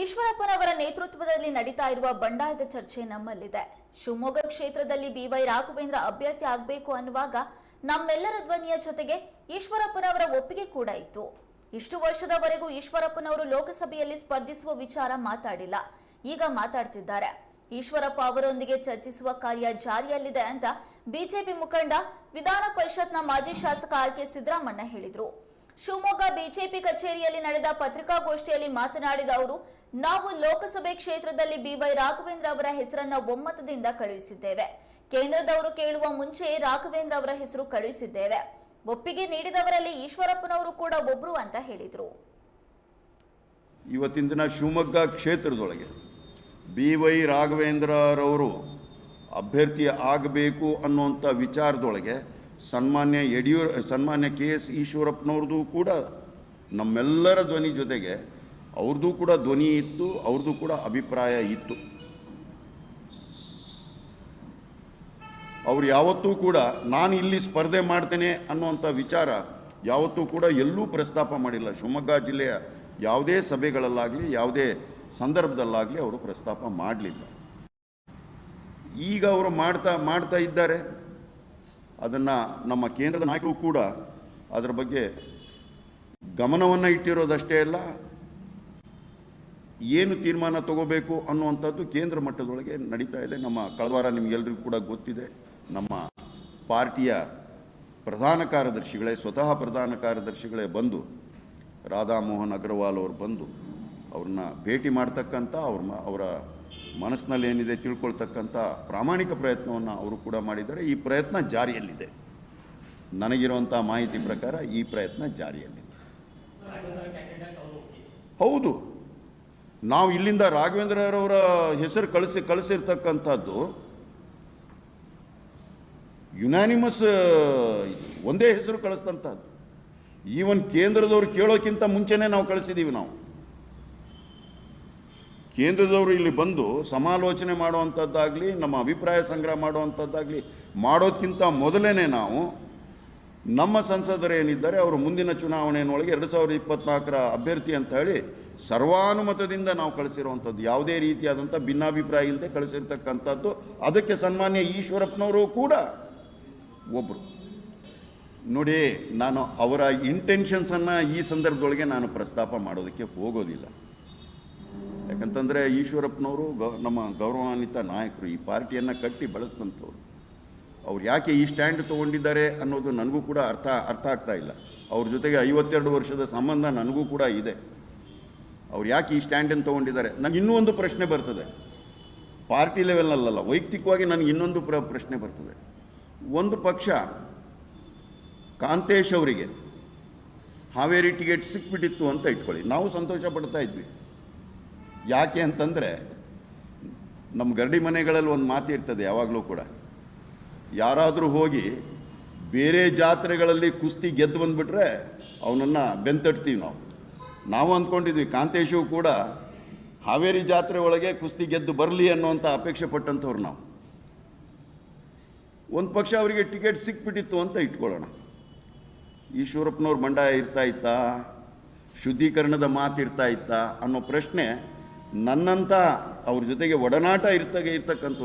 ಈಶ್ವರಪ್ಪನವರ ನೇತೃತ್ವದಲ್ಲಿ ನಡೀತಾ ಇರುವ ಬಂಡಾಯದ ಚರ್ಚೆ ನಮ್ಮಲ್ಲಿದೆ. ಶಿವಮೊಗ್ಗ ಕ್ಷೇತ್ರದಲ್ಲಿ ಬಿವೈ ರಾಘವೇಂದ್ರ ಅಭ್ಯರ್ಥಿ ಆಗಬೇಕು ಅನ್ನುವಾಗ ನಮ್ಮೆಲ್ಲರ ಧ್ವನಿಯ ಜೊತೆಗೆ ಈಶ್ವರಪ್ಪನವರ ಒಪ್ಪಿಗೆ ಕೂಡ ಇತ್ತು. ಇಷ್ಟು ವರ್ಷದವರೆಗೂ ಈಶ್ವರಪ್ಪನವರು ಲೋಕಸಭೆಯಲ್ಲಿ ಸ್ಪರ್ಧಿಸುವ ವಿಚಾರ ಮಾತಾಡಿಲ್ಲ. ಈಗ ಮಾತಾಡ್ತಿದ್ದಾರೆ. ಈಶ್ವರಪ್ಪ ಅವರೊಂದಿಗೆ ಚರ್ಚಿಸುವ ಕಾರ್ಯ ಜಾರಿಯಲ್ಲಿದೆ ಅಂತ ಬಿಜೆಪಿ ಮುಖಂಡ ವಿಧಾನ ಪರಿಷತ್ನ ಮಾಜಿ ಶಾಸಕ ಆರ್ ಕೆ ಸಿದ್ದರಾಮಣ್ಣ ಹೇಳಿದ್ರು. ಶಿವಮೊಗ್ಗ ಬಿಜೆಪಿ ಕಚೇರಿಯಲ್ಲಿ ನಡೆದ ಪತ್ರಿಕಾಗೋಷ್ಠಿಯಲ್ಲಿ ಮಾತನಾಡಿದ ಅವರು, ನಾವು ಲೋಕಸಭೆ ಕ್ಷೇತ್ರದಲ್ಲಿ ಬಿವೈ ರಾಘವೇಂದ್ರ ಅವರ ಹೆಸರನ್ನ ಒಮ್ಮತದಿಂದ ಕಳುಹಿಸಿದ್ದೇವೆ. ಕೇಂದ್ರದವರು ಕೇಳುವ ಮುಂಚೆ ರಾಘವೇಂದ್ರ ಅವರ ಹೆಸರು ಕಳುಹಿಸಿದ್ದೇವೆ. ಒಪ್ಪಿಗೆ ನೀಡಿದವರಲ್ಲಿ ಈಶ್ವರಪ್ಪನವರು ಕೂಡ ಒಬ್ರು ಅಂತ ಹೇಳಿದರು. ಇವತ್ತಿನ ದಿನ ಶಿವಮೊಗ್ಗ ಕ್ಷೇತ್ರದೊಳಗೆ ಬಿ ವೈ ರಾಘವೇಂದ್ರರವರು ಅಭ್ಯರ್ಥಿ ಆಗಬೇಕು ಅನ್ನುವಂಥ ವಿಚಾರದೊಳಗೆ ಸನ್ಮಾನ್ಯ ಯಡಿಯೂರ, ಸನ್ಮಾನ್ಯ ಕೆ ಎಸ್ ಈಶ್ವರಪ್ಪನವ್ರದ್ದು ಕೂಡ ನಮ್ಮೆಲ್ಲರ ಧ್ವನಿ ಜೊತೆಗೆ ಅವ್ರದ್ದು ಕೂಡ ಧ್ವನಿ ಇತ್ತು, ಅವ್ರದ್ದು ಕೂಡ ಅಭಿಪ್ರಾಯ ಇತ್ತು. ಅವ್ರು ಯಾವತ್ತೂ ಕೂಡ ನಾನು ಇಲ್ಲಿ ಸ್ಪರ್ಧೆ ಮಾಡ್ತೇನೆ ಅನ್ನುವಂಥ ವಿಚಾರ ಯಾವತ್ತೂ ಕೂಡ ಎಲ್ಲೂ ಪ್ರಸ್ತಾಪ ಮಾಡಿಲ್ಲ. ಶಿವಮೊಗ್ಗ ಜಿಲ್ಲೆಯ ಯಾವುದೇ ಸಭೆಗಳಲ್ಲಾಗಲಿ, ಯಾವುದೇ ಸಂದರ್ಭದಲ್ಲಾಗಲಿ ಅವರು ಪ್ರಸ್ತಾಪ ಮಾಡಲಿಲ್ಲ. ಈಗ ಅವರು ಮಾಡ್ತಾ ಮಾಡ್ತಾ ಇದ್ದಾರೆ. ಅದನ್ನು ನಮ್ಮ ಕೇಂದ್ರದ ನಾಯಕರು ಕೂಡ ಅದರ ಬಗ್ಗೆ ಗಮನವನ್ನು ಇಟ್ಟಿರೋದಷ್ಟೇ ಅಲ್ಲ, ಏನು ತೀರ್ಮಾನ ತಗೋಬೇಕು ಅನ್ನುವಂಥದ್ದು ಕೇಂದ್ರ ಮಟ್ಟದೊಳಗೆ ನಡೀತಾ ಇದೆ. ನಮ್ಮ ಕಳವಾರ ನಿಮಗೆಲ್ಲರಿಗೂ ಕೂಡ ಗೊತ್ತಿದೆ, ನಮ್ಮ ಪಾರ್ಟಿಯ ಪ್ರಧಾನ ಕಾರ್ಯದರ್ಶಿಗಳೇ, ಸ್ವತಃ ಪ್ರಧಾನ ಕಾರ್ಯದರ್ಶಿಗಳೇ ಬಂದು, ರಾಧಾಮೋಹನ್ ಅಗ್ರವಾಲ್ ಅವರು ಬಂದು ಅವ್ರನ್ನ ಭೇಟಿ ಮಾಡ್ತಕ್ಕಂಥ ಅವ್ರ ಅವರ ಮನಸ್ಸಿನಲ್ಲಿ ಏನಿದೆ ತಿಳ್ಕೊಳ್ತಕ್ಕಂಥ ಪ್ರಾಮಾಣಿಕ ಪ್ರಯತ್ನವನ್ನು ಅವರು ಕೂಡ ಮಾಡಿದ್ದಾರೆ. ಈ ಪ್ರಯತ್ನ ಜಾರಿಯಲ್ಲಿದೆ. ನನಗಿರುವಂಥ ಮಾಹಿತಿ ಪ್ರಕಾರ ಈ ಪ್ರಯತ್ನ ಜಾರಿಯಲ್ಲಿದೆ. ಹೌದು. ನಾವು ಇಲ್ಲಿಂದ ರಾಘವೇಂದ್ರರವರ ಹೆಸರು ಕಳಿಸಿ, ಕಳಿಸಿರ್ತಕ್ಕಂಥದ್ದು ಯುನಾನಿಮಸ್ ಒಂದೇ ಹೆಸರು ಕಳಿಸ್ತಂಥದ್ದು ಈವನ್ ಕೇಂದ್ರದವ್ರು ಕೇಳೋಕ್ಕಿಂತ ಮುಂಚೆನೇ ನಾವು ಕಳಿಸಿದ್ದೀವಿ ನಾವು. ಕೇಂದ್ರದವರು ಇಲ್ಲಿ ಬಂದು ಸಮಾಲೋಚನೆ ಮಾಡುವಂಥದ್ದಾಗಲಿ ನಮ್ಮ ಅಭಿಪ್ರಾಯ ಸಂಗ್ರಹ ಮಾಡುವಂಥದ್ದಾಗಲಿ ಮಾಡೋದಕ್ಕಿಂತ ಮೊದಲೇ ನಾವು ನಮ್ಮ ಸಂಸದರು ಏನಿದ್ದಾರೆ, ಅವರು ಮುಂದಿನ ಚುನಾವಣೆಯೊಳಗೆ ಎರಡು ಸಾವಿರದ ಇಪ್ಪತ್ನಾಲ್ಕರ ಅಭ್ಯರ್ಥಿ ಅಂತ ಹೇಳಿ ಸರ್ವಾನುಮತದಿಂದ ನಾವು ಕಳಿಸಿರುವಂಥದ್ದು ಯಾವುದೇ ರೀತಿಯಾದಂಥ ಭಿನ್ನಾಭಿಪ್ರಾಯ ಇಲ್ಲದೆ ಕಳಿಸಿರ್ತಕ್ಕಂಥದ್ದು. ಅದಕ್ಕೆ ಸನ್ಮಾನ್ಯ ಈಶ್ವರಪ್ಪನವರು ಕೂಡ ಒಬ್ಬರು ನೋಡಿ, ನಾನು ಅವರ ಇಂಟೆನ್ಷನ್ಸನ್ನು ಈ ಸಂದರ್ಭದೊಳಗೆ ನಾನು ಪ್ರಸ್ತಾಪ ಮಾಡೋದಕ್ಕೆ ಹೋಗೋದಿಲ್ಲ. ಯಾಕಂತಂದರೆ ಈಶ್ವರಪ್ಪನವರು ಗೌ, ನಮ್ಮ ಗೌರವಾನ್ವಿತ ನಾಯಕರು, ಈ ಪಾರ್ಟಿಯನ್ನು ಕಟ್ಟಿ ಬಳಸಿದಂಥವ್ರು. ಅವ್ರು ಯಾಕೆ ಈ ಸ್ಟ್ಯಾಂಡ್ ತೊಗೊಂಡಿದ್ದಾರೆ ಅನ್ನೋದು ನನಗೂ ಕೂಡ ಅರ್ಥ ಅರ್ಥ ಆಗ್ತಾ ಇಲ್ಲ. ಅವ್ರ ಜೊತೆಗೆ ಐವತ್ತೆರಡು ವರ್ಷದ ಸಂಬಂಧ ನನಗೂ ಕೂಡ ಇದೆ. ಅವ್ರು ಯಾಕೆ ಈ ಸ್ಟ್ಯಾಂಡನ್ನು ತೊಗೊಂಡಿದ್ದಾರೆ? ನನಗೆ ಇನ್ನೂ ಒಂದು ಪ್ರಶ್ನೆ ಬರ್ತದೆ. ಪಾರ್ಟಿ ಲೆವೆಲ್ನಲ್ಲ ವೈಯಕ್ತಿಕವಾಗಿ ನನಗೆ ಇನ್ನೊಂದು ಪ್ರ, ಪ್ರಶ್ನೆ ಬರ್ತದೆ. ಒಂದು ಪಕ್ಷ ಕಾಂತೇಶ್ ಅವರಿಗೆ ಹಾವೇರಿ ಟಿಕೆಟ್ ಸಿಕ್ಬಿಟ್ಟಿತ್ತು ಅಂತ ಇಟ್ಕೊಳ್ಳಿ. ನಾವು ಸಂತೋಷ ಪಡ್ತಾ ಇದ್ವಿ. ಯಾಕೆ ಅಂತಂದರೆ ನಮ್ಮ ಗರಡಿ ಮನೆಗಳಲ್ಲಿ ಒಂದು ಮಾತಿರ್ತದೆ ಯಾವಾಗಲೂ ಕೂಡ. ಯಾರಾದರೂ ಹೋಗಿ ಬೇರೆ ಜಾತ್ರೆಗಳಲ್ಲಿ ಕುಸ್ತಿ ಗೆದ್ದು ಬಂದುಬಿಟ್ರೆ ಅವನನ್ನು ಬೆಂತಡ್ತೀವಿ ನಾವು. ನಾವು ಅಂದ್ಕೊಂಡಿದ್ವಿ, ಕಾಂತೇಶು ಕೂಡ ಹಾವೇರಿ ಜಾತ್ರೆ ಒಳಗೆ ಕುಸ್ತಿ ಗೆದ್ದು ಬರಲಿ ಅನ್ನುವಂಥ ಅಪೇಕ್ಷೆ ಪಟ್ಟಂಥವ್ರು ನಾವು. ಒಂದು ಪಕ್ಷ ಅವರಿಗೆ ಟಿಕೆಟ್ ಸಿಕ್ಬಿಟ್ಟಿತ್ತು ಅಂತ ಇಟ್ಕೊಳ್ಳೋಣ. ಈಶ್ವರಪ್ಪನವ್ರ ಮಂಡಾಯ ಇರ್ತಾ ಇತ್ತಾ, ಶುದ್ಧೀಕರಣದ ಮಾತಿರ್ತಾ ಇತ್ತಾ ಅನ್ನೋ ಪ್ರಶ್ನೆ ನನ್ನಂಥ ಅವ್ರ ಜೊತೆಗೆ ಒಡನಾಟ ಇರ್ತಾಗೆ ಇರ್ತಕ್ಕಂಥ